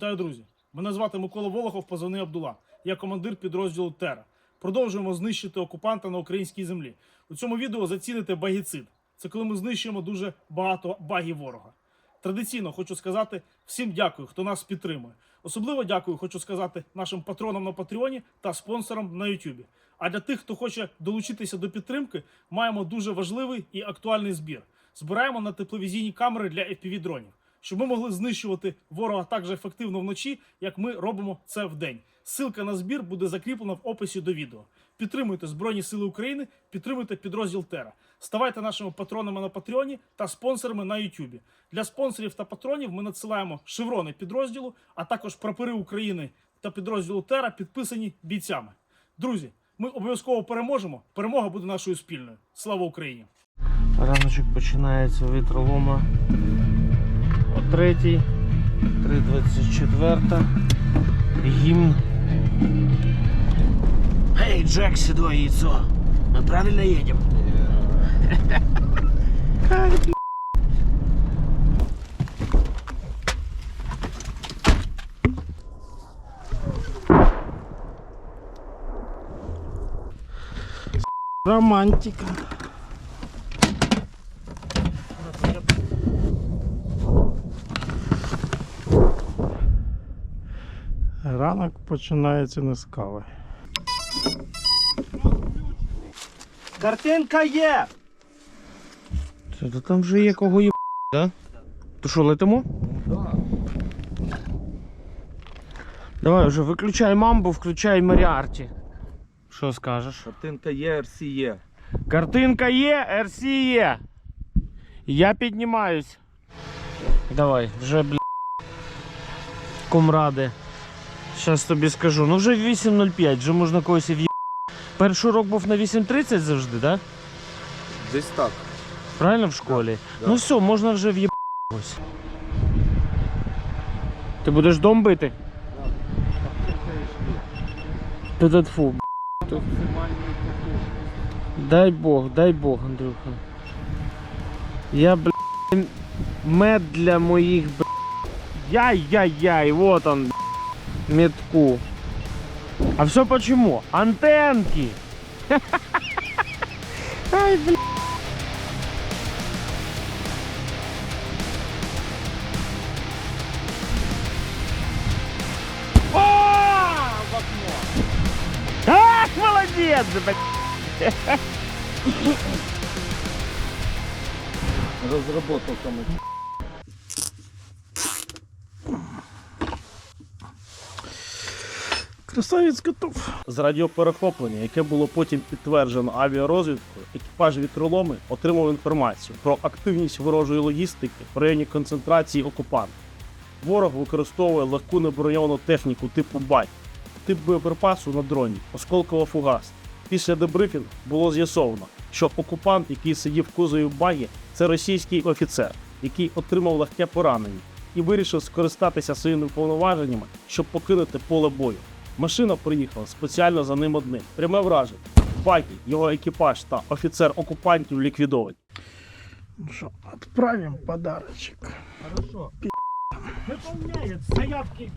Вітаю, друзі! Мене звати Микола Волохов, позивний Абдула. Я командир підрозділу Тера. Продовжуємо знищити окупанта на українській землі. У цьому відео заціните багіцид. Це коли ми знищуємо дуже багато багів ворога. Традиційно хочу сказати всім дякую, хто нас підтримує. Особливо дякую, хочу сказати нашим патронам на Патреоні та спонсорам на Ютубі. А для тих, хто хоче долучитися до підтримки, маємо дуже важливий і актуальний збір. Збираємо на тепловізійні камери для fpv дронів щоб ми могли знищувати ворога так же ефективно вночі, як ми робимо це вдень. Ссылка на збір буде закріплена в описі до відео. Підтримуйте Збройні Сили України, підтримуйте підрозділ Тера. Ставайте нашими патронами на Патреоні та спонсорами на Ютубі. Для спонсорів та патронів ми надсилаємо шеврони підрозділу, а також прапори України та підрозділу Тера підписані бійцями. Друзі, ми обов'язково переможемо. Перемога буде нашою спільною. Слава Україні! Раночок починається вітролома 3, 3.24. Гімн. Эй, Джек, седое яйцо. Мы правильно едем? Романтика. Ранок починається не з кави. Картинка є! Це то там вже є кого є, да? То що, летимо? Да. Давай вже виключай мамбу, включай Маріарті. Що скажеш? Картинка є, РС є. Картинка є, РС є. Я піднімаюсь. Давай, вже бля. Комради. Щас тобі скажу. Ну вже 8.05, вже можна когось і в'їб. Перший урок був на 8.30 завжди, так? Да? Десь так. Правильно в школі? Да. Ну все, можна вже в'їб. когось. Ти будеш дом бити? Ти да б***ь. Дай Бог, дай Бог, Андрюха. Я, бля, мед для моїх, бля. Яй-яй-яй, вот он, бля, метку. А все почему? Антенки. Ай, окно. Ах, молодец, блядь. Розработав там. Красавець готов. З радіоперехоплення, яке було потім підтверджено авіарозвідкою, екіпаж вітроломи отримав інформацію про активність ворожої логістики в районі концентрації окупантів. Ворог використовує легку неброньовану техніку типу бай, тип боєприпасу на дроні, осколково фугас. Після дебрифінгу було з'ясовано, що окупант, який сидів в кузові багі, це російський офіцер, який отримав легке поранення і вирішив скористатися своїми повноваженнями, щоб покинути поле бою. Машина приїхала спеціально за ним одним. Пряме враження. Багі, його екіпаж та офіцер окупантів ліквідовані. Ну что, отправим подарочек. Хорошо. Выполняет заявки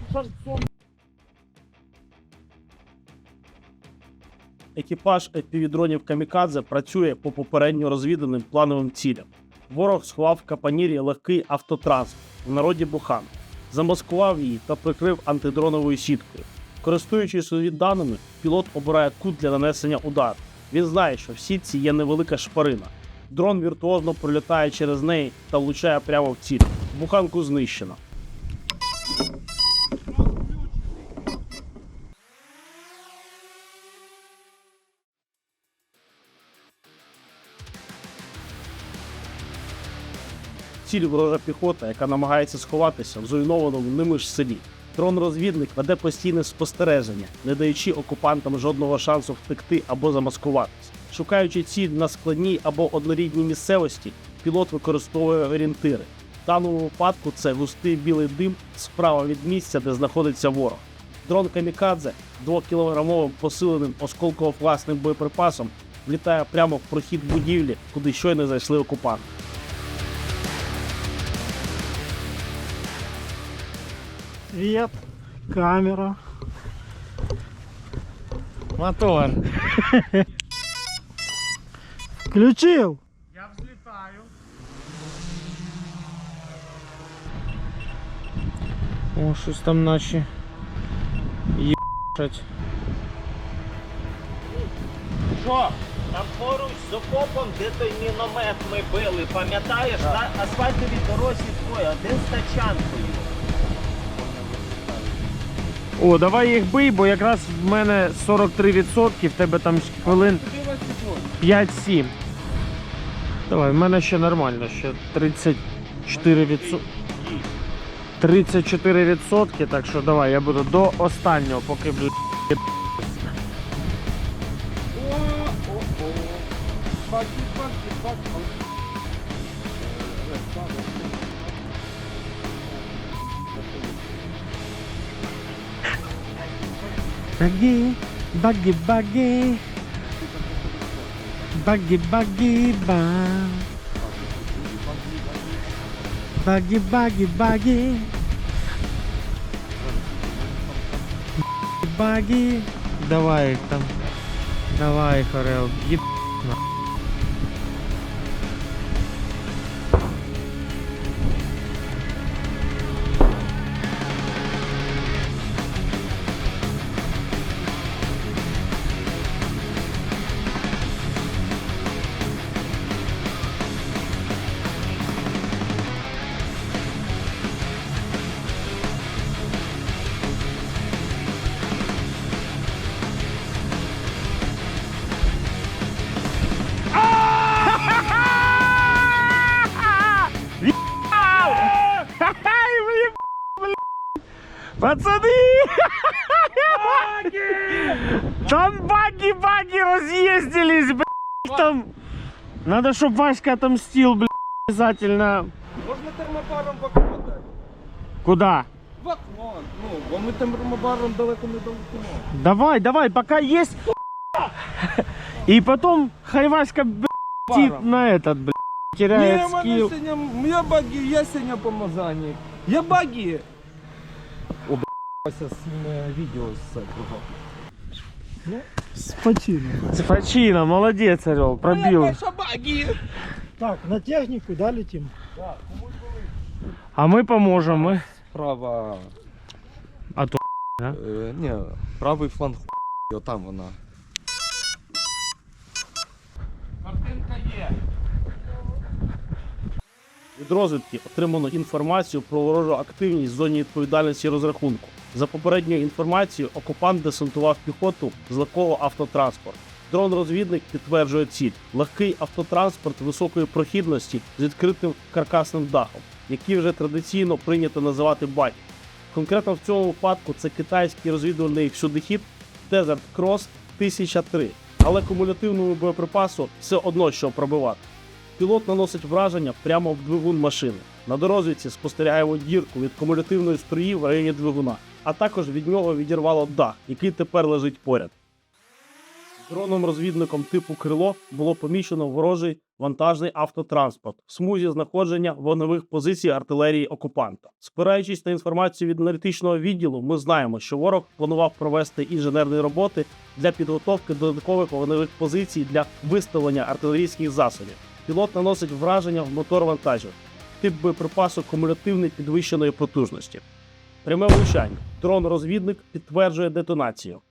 Екіпаж FPV-дронів Камікадзе працює по попередньо розвіданим плановим цілям. Ворог сховав в Капанірі легкий автотранспорт, в народі Бухан, замаскував її та прикрив антидроновою сіткою. Користуючись даними, пілот обирає кут для нанесення удару. Він знає, що в сітці є невелика шпарина. Дрон віртуозно пролітає через неї та влучає прямо в ціль. Буханку знищено. Ціль ворожа піхота, яка намагається сховатися в зруйнованому ними ж селі. Дрон-розвідник веде постійне спостереження, не даючи окупантам жодного шансу втекти або замаскуватися. Шукаючи ціль на складній або однорідній місцевості, пілот використовує орієнтири. В даному випадку це густий білий дим справа від місця, де знаходиться ворог. Дрон Камікадзе 2-кілограмовим посиленим осколково-власним боєприпасом влітає прямо в прохід будівлі, куди щойно зайшли окупанти. Свет, камера. Мотор. Включил. Я взлетаю. О, щось там наче їбать. Що? Там поруч з окопом, де той міномет ми били, пам'ятаєш? На асфальтовій дорозі двоє, один з тачанкою. О, давай їх бий, бо якраз в мене 43%, в тебе там хвилин 5-7. Давай, в мене ще нормально, ще 34%. 34%, так що давай, я буду до останнього, поки блядь, Баги, баги, баги. Баги, баги, ба. Баги, баги, баги. Баги. Давай там. Давай их, Орел. Еб... Пацаны! Там баги-баги разъездились, блядь, там. Надо, чтобы Васька отомстил, блядь, обязательно. Можна термобаром в окно дати? Куда? В окно. Ну, бо ми термобаром далеко не долетимо. Давай, давай, пока есть. И потом хай Васька, блядь, Паром. на этот, блядь, теряет Ні, в мене скилл. сьогодні, я багі, я сьогодні помазанник. Я багі. О, б***ся з е, відео з цього. С почином. Фачина, молодец, Орел, пробил. багі. Так, на технику, да, летим? А мы поможем, мы. Права. А то, да? Е, ні, правий фланг хуй, отам вона. Від розвідки отримано інформацію про ворожу активність в зоні відповідальності розрахунку. За попередньою інформацією, окупант десантував піхоту з легкого автотранспорту. Дрон-розвідник підтверджує ціль: легкий автотранспорт високої прохідності з відкритим каркасним дахом, який вже традиційно прийнято називати байк. Конкретно в цьому випадку це китайський розвідувальний всюдихід Desert Cross 1003, але кумулятивному боєприпасу все одно що пробивати. Пілот наносить враження прямо в двигун машини. На дорозвідці спостерігаємо дірку від кумулятивної струї в районі двигуна, а також від нього відірвало дах, який тепер лежить поряд. Дроном-розвідником типу крило було помічено ворожий вантажний автотранспорт в смузі знаходження вогневих позицій артилерії окупанта. Спираючись на інформацію від аналітичного відділу, ми знаємо, що ворог планував провести інженерні роботи для підготовки додаткових вогневих позицій для виставлення артилерійських засобів. Пілот наносить враження в мотор вантажів. Тип боєприпасу кумулятивний підвищеної потужності. Пряме влучання. Дрон-розвідник підтверджує детонацію.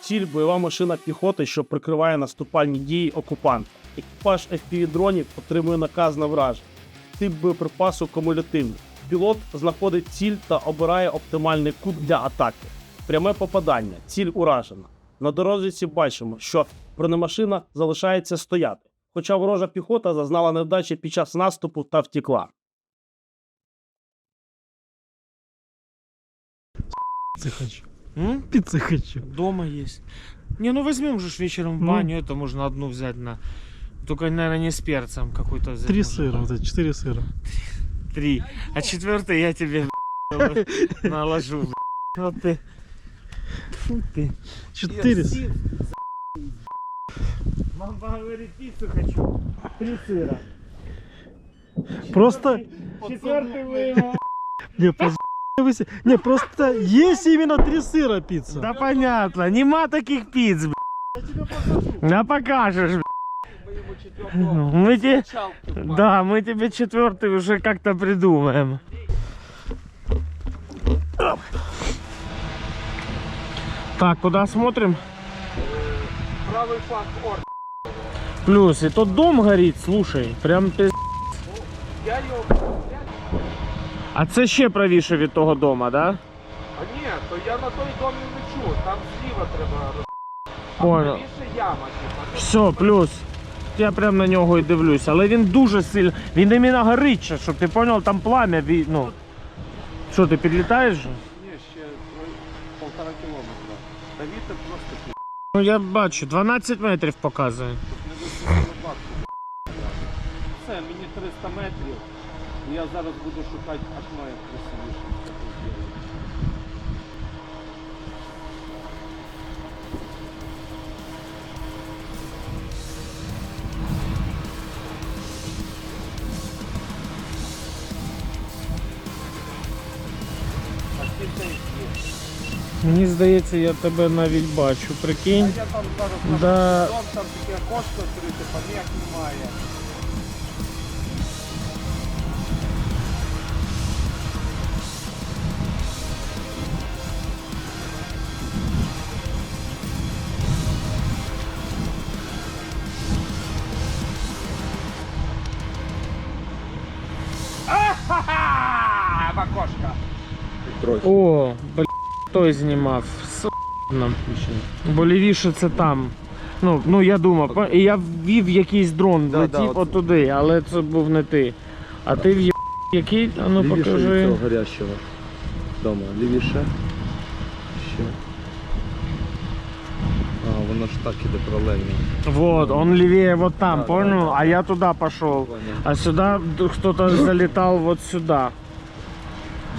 Ціль бойова машина піхоти, що прикриває наступальні дії окупанта. Екіпаж FPV-дронів отримує наказ на враження. Тип боєприпасу кумулятивний. Пілот знаходить ціль та обирає оптимальний кут для атаки. Пряме попадання. Ціль уражена. На дорозі бачимо, що бронемашина залишається стояти, хоча ворожа піхота зазнала невдачі під час наступу та втекла. Пиццы хочу. М? Пиццы хочу. Дома есть. Не, ну возьмем же ж вечером в Ну. баню, это можно одну взять на... Только, наверное, не с перцем какой-то взять. Три можно. сыра, вот эти четыре сыра. Три. А четвертый я тебе нало- наложу. б***ь. Вот ты. Фу ты. Четыре сыра. Мама говорит, пиццу хочу. Три сыра. Просто... Четвертый выиграл. Не. Не, просто есть именно три сыра пицца. Да понятно, нема таких пиц, б***. Да покажешь, б***. Мы тебе... Да, мы тебе четвертый уже как-то придумаем. Так, куда смотрим? Правий фланг орк. Плюс, и тот дом горит, слушай, прям пиз... Я його. А це ще правіше від того дома, да? А ні, то я на той дом не лечу. Там зліва треба роз... Понял. Яма, типа. Все, плюс. Я прям на нього і дивлюсь, але він дуже сильно. Він іменно горить, ще, щоб ти поняв, там пламя. ві- Ну. Що, ти підлітаєш? же? Ні, ще полтора кілометра. Та вітер просто пі***. Ну я бачу, 12 метрів показує. Мені 300 метрів. І Я зараз буду шукати як красивіше. А? Мені здається, я тебе навіть бачу, А прикинь. я там зараз Да. там таке окошко відкрите, помех немає. Окошко. О, бля, той знімав. С... нам. Бо лівіше це там. Ну, ну я думав, і я ввів якийсь дрон, Да, летів да, от- отуди, але це був не ти. А ти в який? А ну Лівіше покажи. від цього горящого дома. Лівіше. Ще. А, воно ж так іде паралельно. Вот, он левее вот там, Да, понял? да, да. А я туда пошел. Понял. А сюда д- кто-то залетал вот сюда.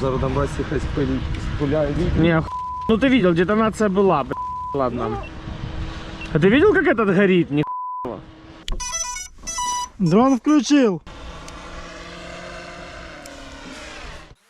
Зараз там Расі хай спиль- спуляє вікна. Не, х- ну ты видел, детонация была, бля. Ладно. А ты видел, как этот горит? Ни Дрон включил.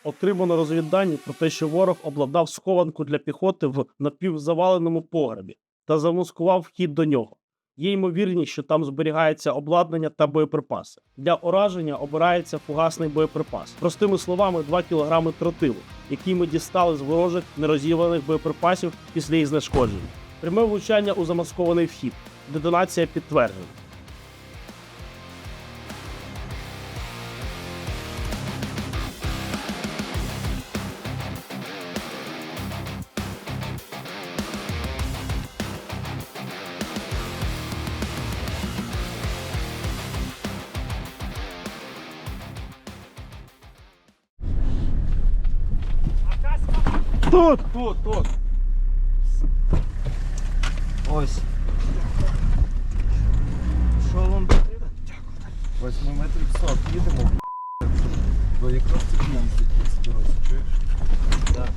Отримано розвіддані про те, що ворог обладнав схованку для піхоти в напівзаваленому погребі та замаскував вхід до нього. Є ймовірність, що там зберігається обладнання та боєприпаси. Для ураження обирається фугасний боєприпас. Простими словами, 2 кг тротилу, які ми дістали з ворожих нерозірваних боєприпасів після їх знешкодження. Пряме влучання у замаскований вхід. Детонація підтверджена. Тут. Тут, тут. Ось. Шолом Дякую. 8 метрів 40. Їдемо. Бо якраз це по цій чуєш? Так.